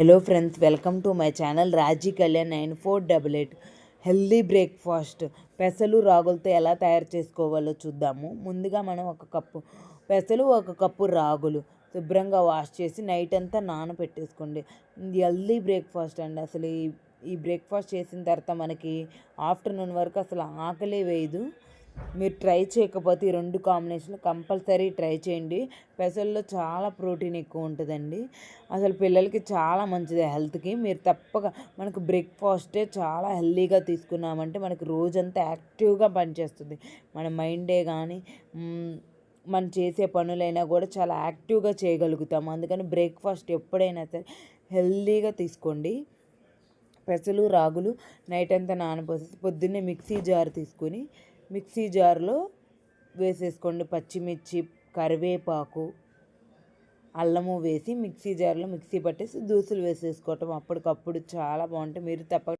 Hello friends welcome to my channel Raji Kalyan nine four double eight healthy breakfast పెసలు రాగులతో ఎలా తయారు చేసుకోవాలో చూద్దాము. ముందుగా మనం ఒక కప్పు పెసలు ఒక కప్పు రాగులు శుభ్రంగా వాష్ చేసి నైట్ అంతా నానబెట్టేసుకోండి హెల్దీ బ్రేక్ఫాస్ట్ అండి. అసలు ఈ ఈ బ్రేక్ఫాస్ట్ చేసిన తర్వాత మనకి ఆఫ్టర్నూన్ వరకు అసలు ఆకలే వేయదు. మీరు ట్రై చేయకపోతే ఈ రెండు కాంబినేషన్ కంపల్సరీ ట్రై చేయండి. పెసల్లో చాలా ప్రోటీన్ ఎక్కువ ఉంటుందండి. అసలు పిల్లలకి చాలా మంచిది హెల్త్కి. మీరు తప్పక మనకు బ్రేక్ఫాస్టే చాలా హెల్తీగా తీసుకున్నామంటే మనకు రోజంతా యాక్టివ్గా పనిచేస్తుంది. మన మైండే కానీ మనం చేసే పనులైనా కూడా చాలా యాక్టివ్గా చేయగలుగుతాము. అందుకని బ్రేక్ఫాస్ట్ ఎప్పుడైనా సరే హెల్తీగా తీసుకోండి. పెసలు రాగులు నైట్ అంతా నానబోసేసి పొద్దున్నే మిక్సీ జార్ తీసుకొని మిక్సీ జార్లో వేసేసుకోండి. పచ్చిమిర్చి కరివేపాకు అల్లము వేసి మిక్సీ జార్లో మిక్సీ పట్టేసి దూసులు వేసేసుకోవటం అప్పటికప్పుడు చాలా బాగుంటాయి మీరు తప్ప